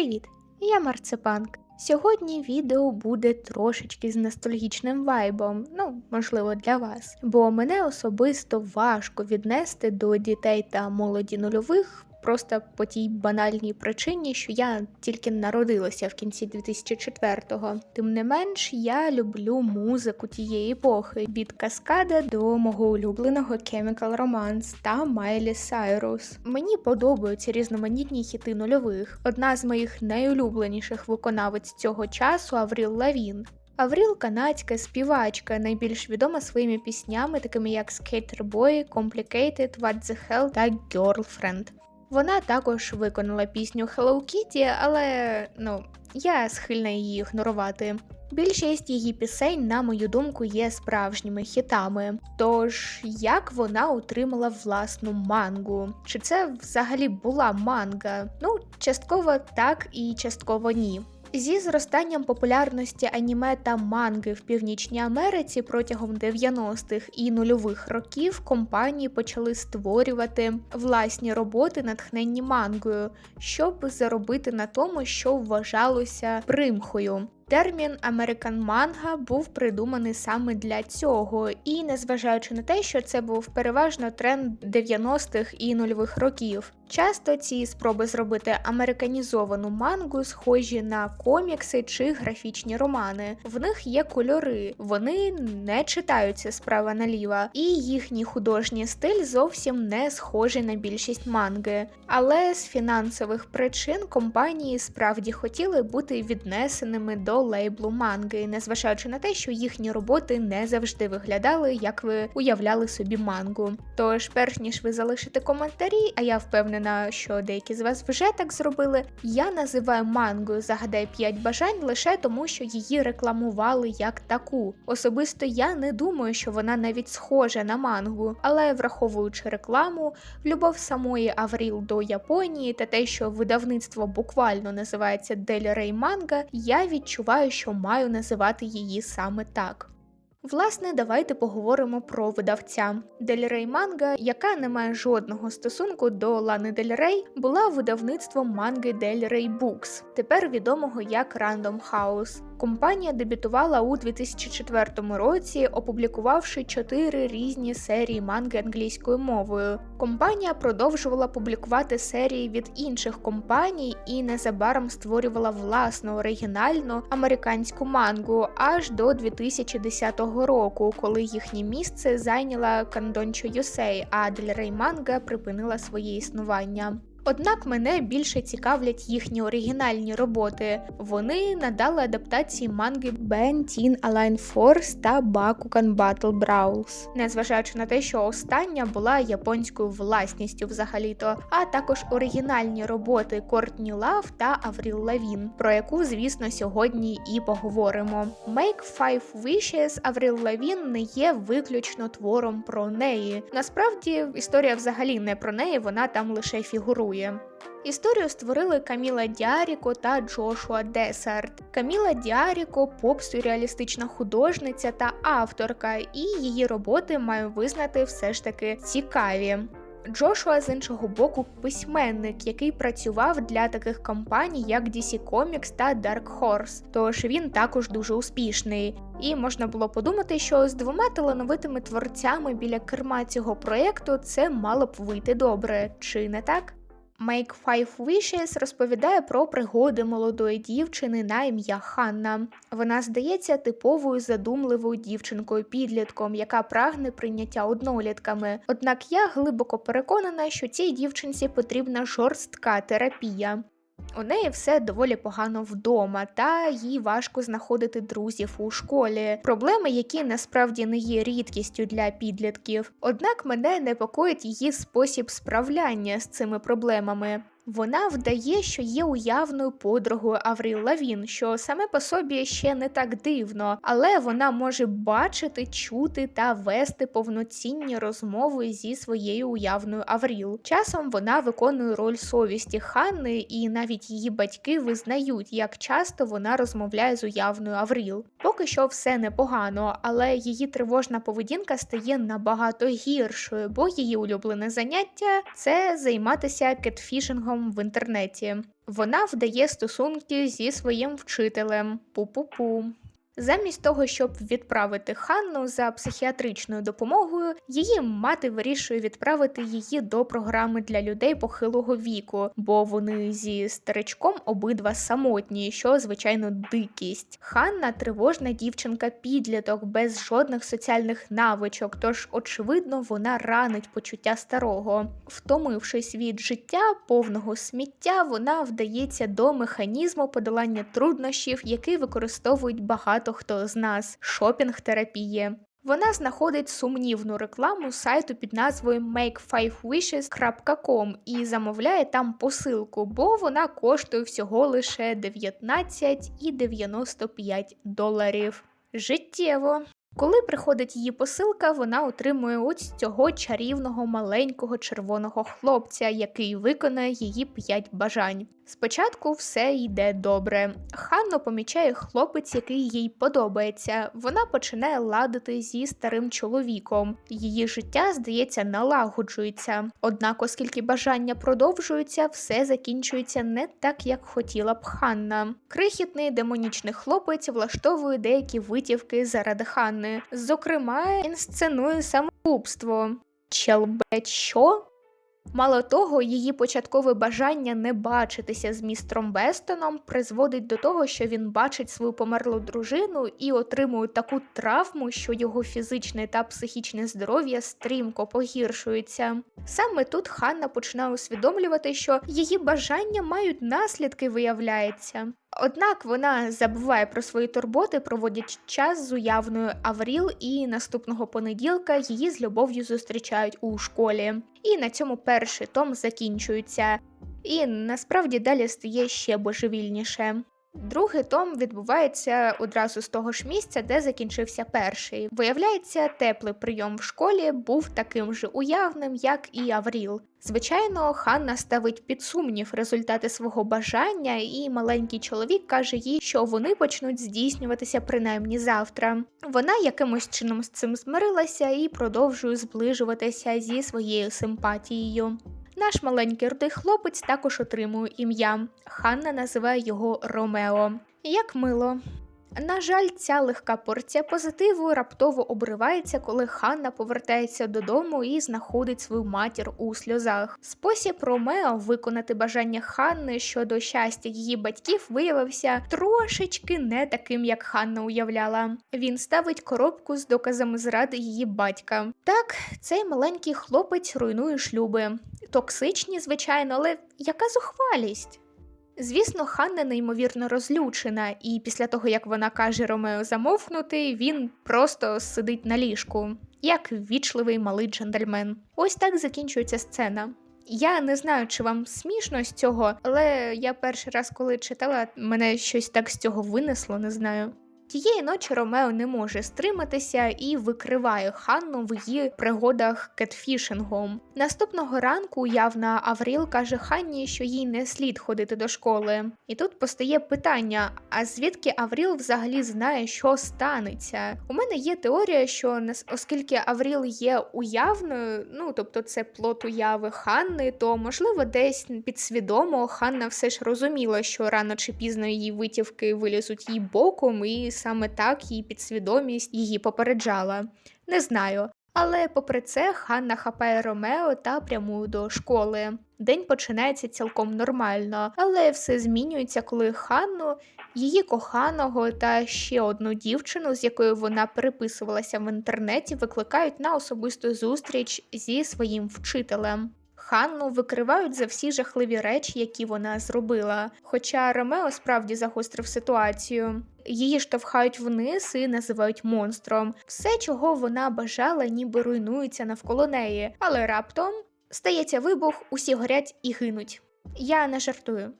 Привіт! Я Марципанк. Сьогодні відео буде трошечки з ностальгічним вайбом, ну, можливо, для вас. Бо мене особисто важко віднести до дітей та молоді нульових. Просто по тій банальній причині, що я тільки народилася в кінці 2004-го. Тим не менш, я люблю музику тієї епохи від Каскада до мого улюбленого Chemical Romance та Майлі Сайрус. Мені подобаються різноманітні хіти нульових. Одна з моїх найулюбленіших виконавець цього часу Авріл Лавін. Авріл канадська співачка, найбільш відома своїми піснями, такими як Skater Boy, Complicated, What the Hell та Girlfriend. Вона також виконала пісню Hello Kitty, але ну я схильна її ігнорувати. Більшість її пісень, на мою думку, є справжніми хітами. Тож як вона отримала власну мангу? Чи це взагалі була манга? Ну, частково так і частково ні. Зі зростанням популярності аніме та манги в Північній Америці протягом 90-х і нульових років компанії почали створювати власні роботи, натхненні мангою, щоб заробити на тому, що вважалося примхою. Термін American Manga був придуманий саме для цього, і незважаючи на те, що це був переважно тренд 90-х і нульових років. Часто ці спроби зробити американізовану мангу схожі на комікси чи графічні романи. В них є кольори, вони не читаються справа наліво, і їхній художній стиль зовсім не схожий на більшість манги. Але з фінансових причин компанії справді хотіли бути віднесеними до лейблу манги, незважаючи на те, що їхні роботи не завжди виглядали, як ви уявляли собі мангу. Тож, перш ніж ви залишите коментарі, а я впевнена, що деякі з вас вже так зробили. Я називаю мангою Загадай 5 бажань лише тому, що її рекламували як таку. Особисто я не думаю, що вона навіть схожа на мангу, але враховуючи рекламу, любов самої Авріл до Японії та те, що видавництво буквально називається Дель Рей Манга, я відчуваю, що маю називати її саме так. Власне, давайте поговоримо про видавця. Дель Рей Манга, яка не має жодного стосунку до Лани Дель Рей, була видавництвом манги Дель Рей тепер відомого як Random House. Компанія дебютувала у 2004 році, опублікувавши чотири різні серії манги англійською мовою. Компанія продовжувала публікувати серії від інших компаній і незабаром створювала власну оригінальну американську мангу аж до 2010 року, коли їхнє місце зайняла Кандончо Юсей, а Дель Рей Манга припинила своє існування. Однак мене більше цікавлять їхні оригінальні роботи. Вони надали адаптації манги Ben Teen Align Force та Bakugan Battle Brawls, незважаючи на те, що остання була японською власністю взагалі-то, а також оригінальні роботи Кортні Лав та Авріл Лавін, про яку, звісно, сьогодні і поговоримо. Make Five Wishes Авріл Лавін не є виключно твором про неї. Насправді історія взагалі не про неї, вона там лише фігурує. Історію створили Каміла Діаріко та Джошуа Десарт. Каміла Діаріко поп-сюрреалістична художниця та авторка, і її роботи маю визнати все ж таки цікаві. Джошуа з іншого боку письменник, який працював для таких компаній, як DC Comics та Dark Horse, тож він також дуже успішний. І можна було подумати, що з двома талановитими творцями біля керма цього проєкту це мало б вийти добре, чи не так? Make Five Wishes розповідає про пригоди молодої дівчини на ім'я Ханна. Вона здається типовою задумливою дівчинкою-підлітком, яка прагне прийняття однолітками. Однак я глибоко переконана, що цій дівчинці потрібна жорстка терапія. У неї все доволі погано вдома, та їй важко знаходити друзів у школі. Проблеми, які насправді не є рідкістю для підлітків. Однак мене непокоїть її спосіб справляння з цими проблемами. Вона вдає, що є уявною подругою Авріл Лавін, що саме по собі ще не так дивно, але вона може бачити, чути та вести повноцінні розмови зі своєю уявною Авріл. Часом вона виконує роль совісті Ханни, і навіть її батьки визнають, як часто вона розмовляє з уявною Авріл. Поки що все непогано, але її тривожна поведінка стає набагато гіршою, бо її улюблене заняття це займатися кетфішингом кетфішингом в інтернеті. Вона вдає стосунки зі своїм вчителем. Пу-пу-пу. Замість того, щоб відправити Ханну за психіатричною допомогою, її мати вирішує відправити її до програми для людей похилого віку, бо вони зі старичком обидва самотні, що звичайно дикість. Ханна тривожна дівчинка підліток без жодних соціальних навичок, тож очевидно вона ранить почуття старого. Втомившись від життя повного сміття, вона вдається до механізму подолання труднощів, який використовують багато хто з нас шопінг терапії. Вона знаходить сумнівну рекламу сайту під назвою make5wishes.com і замовляє там посилку, бо вона коштує всього лише 19,95 доларів. Життєво. Коли приходить її посилка, вона отримує ось цього чарівного маленького червоного хлопця, який виконає її п'ять бажань. Спочатку все йде добре. Ханно помічає хлопець, який їй подобається. Вона починає ладити зі старим чоловіком. Її життя, здається, налагоджується. Однак, оскільки бажання продовжуються, все закінчується не так, як хотіла б Ханна. Крихітний демонічний хлопець влаштовує деякі витівки заради Ханни. Зокрема, інсценує самогубство. Челбет що? Мало того, її початкове бажання не бачитися з містром Вестоном призводить до того, що він бачить свою померлу дружину і отримує таку травму, що його фізичне та психічне здоров'я стрімко погіршується. Саме тут Ханна починає усвідомлювати, що її бажання мають наслідки, виявляється. Однак вона забуває про свої турботи, проводять час з уявною Авріл, і наступного понеділка її з любов'ю зустрічають у школі. І на цьому перший том закінчується. І насправді далі стає ще божевільніше. Другий том відбувається одразу з того ж місця, де закінчився перший. Виявляється, теплий прийом в школі був таким же уявним, як і Авріл. Звичайно, Ханна ставить під сумнів результати свого бажання, і маленький чоловік каже їй, що вони почнуть здійснюватися принаймні завтра. Вона якимось чином з цим змирилася і продовжує зближуватися зі своєю симпатією. Наш маленький рудий хлопець також отримує ім'я. Ханна називає його Ромео. Як мило. На жаль, ця легка порція позитиву раптово обривається, коли Ханна повертається додому і знаходить свою матір у сльозах. Спосіб Ромео виконати бажання Ханни щодо щастя її батьків виявився трошечки не таким, як Ханна уявляла. Він ставить коробку з доказами зради її батька. Так, цей маленький хлопець руйнує шлюби. Токсичні, звичайно, але яка зухвалість? Звісно, Ханна неймовірно розлючена, і після того, як вона каже Ромео замовкнути, він просто сидить на ліжку, як ввічливий малий джентльмен. Ось так закінчується сцена. Я не знаю, чи вам смішно з цього, але я перший раз, коли читала, мене щось так з цього винесло, не знаю. Тієї ночі Ромео не може стриматися і викриває Ханну в її пригодах кетфішингом. Наступного ранку явна Авріл каже Ханні, що їй не слід ходити до школи. І тут постає питання: а звідки Авріл взагалі знає, що станеться? У мене є теорія, що оскільки Авріл є уявною, ну тобто це плод уяви Ханни, то можливо десь підсвідомо Ханна все ж розуміла, що рано чи пізно її витівки вилізуть їй боком і саме так її підсвідомість її попереджала. Не знаю. Але попри це, Ханна хапає Ромео та прямує до школи. День починається цілком нормально, але все змінюється, коли Ханну, її коханого та ще одну дівчину, з якою вона переписувалася в інтернеті, викликають на особисту зустріч зі своїм вчителем. Ханну викривають за всі жахливі речі, які вона зробила. Хоча Ромео справді загострив ситуацію. Її штовхають вниз і називають монстром. Все, чого вона бажала, ніби руйнується навколо неї, але раптом стається вибух, усі горять і гинуть. Я не жартую.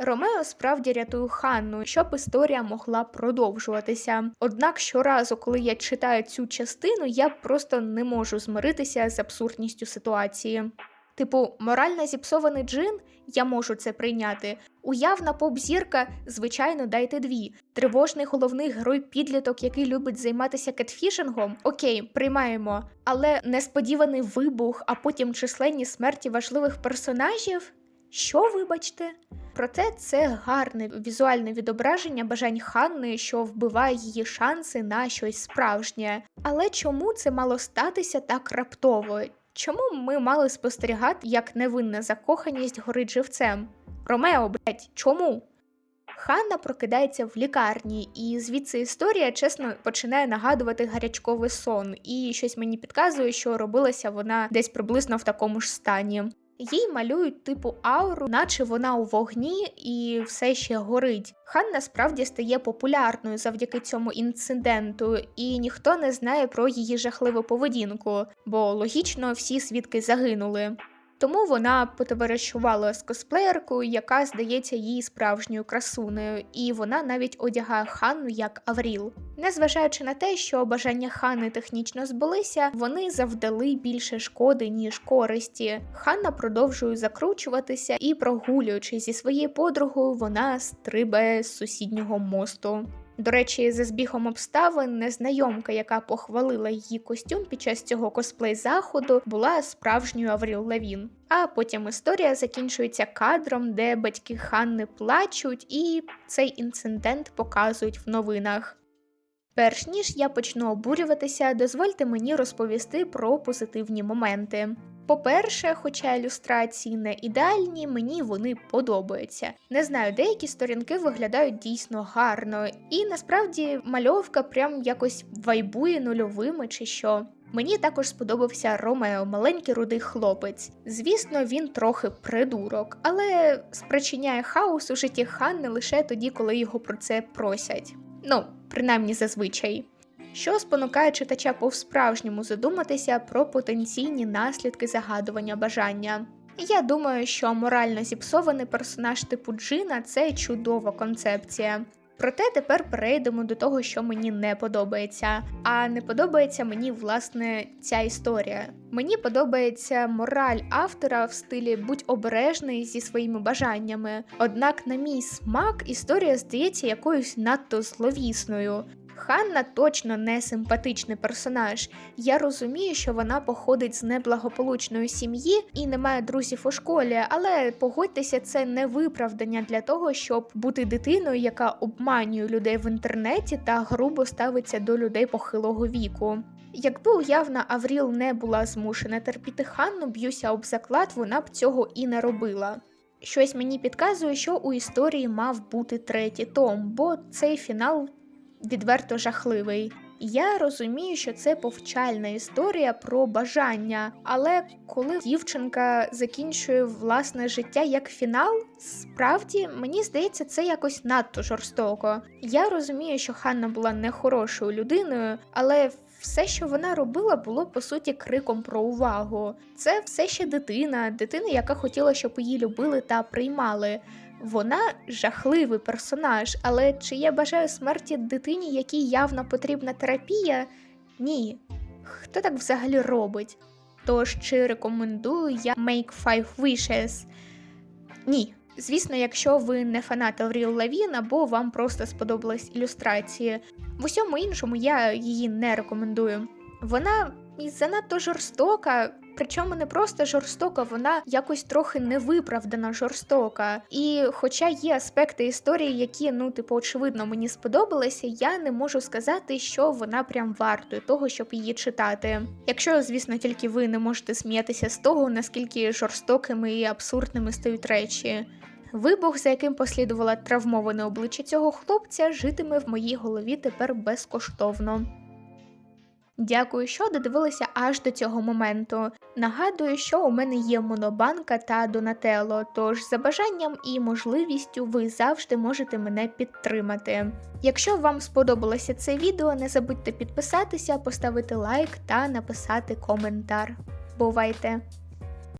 Ромео справді рятує Ханну, щоб історія могла продовжуватися. Однак щоразу, коли я читаю цю частину, я просто не можу змиритися з абсурдністю ситуації. Типу, морально зіпсований джин, я можу це прийняти. Уявна поп-зірка, звичайно, дайте дві. Тривожний головний герой підліток, який любить займатися кетфішингом. Окей, приймаємо. Але несподіваний вибух, а потім численні смерті важливих персонажів. Що, вибачте? Проте це гарне візуальне відображення бажань Ханни, що вбиває її шанси на щось справжнє. Але чому це мало статися так раптово? Чому ми мали спостерігати, як невинна закоханість горить живцем? Ромео, блять, чому? Ханна прокидається в лікарні, і звідси історія, чесно, починає нагадувати гарячковий сон, і щось мені підказує, що робилася вона десь приблизно в такому ж стані. Їй малюють типу ауру, наче вона у вогні і все ще горить. Хан насправді стає популярною завдяки цьому інциденту, і ніхто не знає про її жахливу поведінку, бо логічно всі свідки загинули. Тому вона потоваришувала з косплеєркою, яка здається їй справжньою красунею, і вона навіть одягає Ханну як Авріл. Незважаючи на те, що бажання Ханни технічно збулися, вони завдали більше шкоди, ніж користі. Ханна продовжує закручуватися і, прогулюючи зі своєю подругою, вона стрибає з сусіднього мосту. До речі, за збігом обставин незнайомка, яка похвалила її костюм під час цього косплей заходу, була справжньою Авріл Лавін. А потім історія закінчується кадром, де батьки Ханни плачуть, і цей інцидент показують в новинах. Перш ніж я почну обурюватися, дозвольте мені розповісти про позитивні моменти. По-перше, хоча ілюстрації не ідеальні, мені вони подобаються. Не знаю, деякі сторінки виглядають дійсно гарно, і насправді мальовка прям якось вайбує нульовими чи що. Мені також сподобався Ромео, маленький рудий хлопець. Звісно, він трохи придурок, але спричиняє хаос у житті Ханни лише тоді, коли його про це просять. Ну, принаймні зазвичай що спонукає читача по-справжньому задуматися про потенційні наслідки загадування бажання. Я думаю, що морально зіпсований персонаж типу Джина це чудова концепція. Проте тепер перейдемо до того, що мені не подобається. А не подобається мені власне ця історія. Мені подобається мораль автора в стилі будь обережний зі своїми бажаннями. Однак, на мій смак, історія здається якоюсь надто зловісною. Ханна точно не симпатичний персонаж. Я розумію, що вона походить з неблагополучної сім'ї і не має друзів у школі, але погодьтеся, це не виправдання для того, щоб бути дитиною, яка обманює людей в інтернеті та грубо ставиться до людей похилого віку. Якби уявна Авріл не була змушена терпіти Ханну, б'юся об заклад, вона б цього і не робила. Щось мені підказує, що у історії мав бути третій том, бо цей фінал відверто жахливий. Я розумію, що це повчальна історія про бажання, але коли дівчинка закінчує власне життя як фінал, справді мені здається, це якось надто жорстоко. Я розумію, що Ханна була нехорошою людиною, але все, що вона робила, було по суті криком про увагу. Це все ще дитина, дитина, яка хотіла, щоб її любили та приймали. Вона жахливий персонаж, але чи я бажаю смерті дитині, якій явно потрібна терапія? Ні. Хто так взагалі робить? Тож чи рекомендую я Make Five Wishes? Ні. Звісно, якщо ви не фанат Авріл Лавін або вам просто сподобались ілюстрації. В усьому іншому я її не рекомендую. Вона занадто жорстока, Причому не просто жорстока, вона якось трохи невиправдана жорстока. І хоча є аспекти історії, які, ну, типу, очевидно, мені сподобалися, я не можу сказати, що вона прям вартує того, щоб її читати. Якщо, звісно, тільки ви не можете сміятися з того, наскільки жорстокими і абсурдними стають речі. Вибух, за яким послідувала травмоване обличчя цього хлопця, житиме в моїй голові тепер безкоштовно. Дякую, що додивилися аж до цього моменту. Нагадую, що у мене є Монобанка та Донателло, тож за бажанням і можливістю ви завжди можете мене підтримати. Якщо вам сподобалося це відео, не забудьте підписатися, поставити лайк та написати коментар. Бувайте!